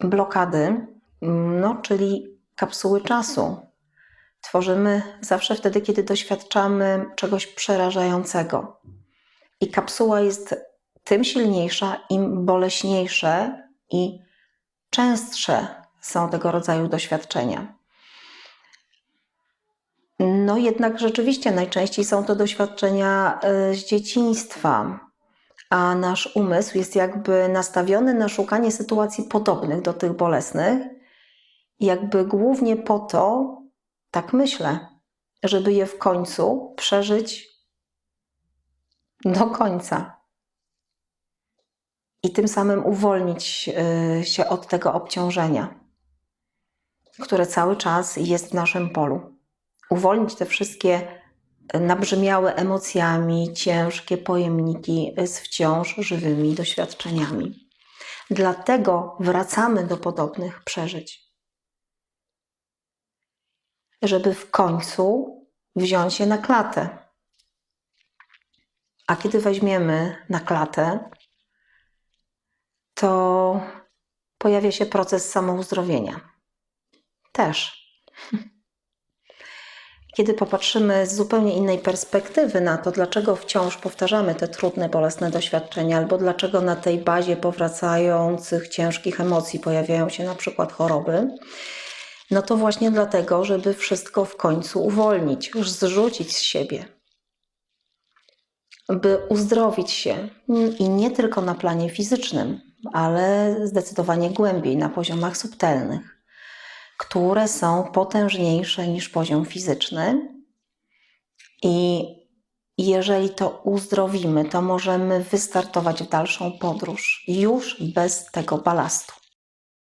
blokady, no, czyli kapsuły czasu. Tworzymy zawsze wtedy, kiedy doświadczamy czegoś przerażającego. I kapsuła jest tym silniejsza, im boleśniejsze i częstsze są tego rodzaju doświadczenia. No jednak rzeczywiście najczęściej są to doświadczenia y, z dzieciństwa, a nasz umysł jest jakby nastawiony na szukanie sytuacji podobnych do tych bolesnych, jakby głównie po to, tak myślę, żeby je w końcu przeżyć do końca. I tym samym uwolnić y, się od tego obciążenia, które cały czas jest w naszym polu. Uwolnić te wszystkie nabrzmiałe emocjami, ciężkie pojemniki z wciąż żywymi doświadczeniami. Dlatego wracamy do podobnych przeżyć. Żeby w końcu wziąć je na klatę. A kiedy weźmiemy na klatę, to pojawia się proces samouzdrowienia. Też. Kiedy popatrzymy z zupełnie innej perspektywy na to, dlaczego wciąż powtarzamy te trudne, bolesne doświadczenia, albo dlaczego na tej bazie powracających ciężkich emocji pojawiają się na przykład choroby, no to właśnie dlatego, żeby wszystko w końcu uwolnić, zrzucić z siebie, by uzdrowić się i nie tylko na planie fizycznym, ale zdecydowanie głębiej, na poziomach subtelnych które są potężniejsze niż poziom fizyczny. I jeżeli to uzdrowimy, to możemy wystartować w dalszą podróż już bez tego balastu.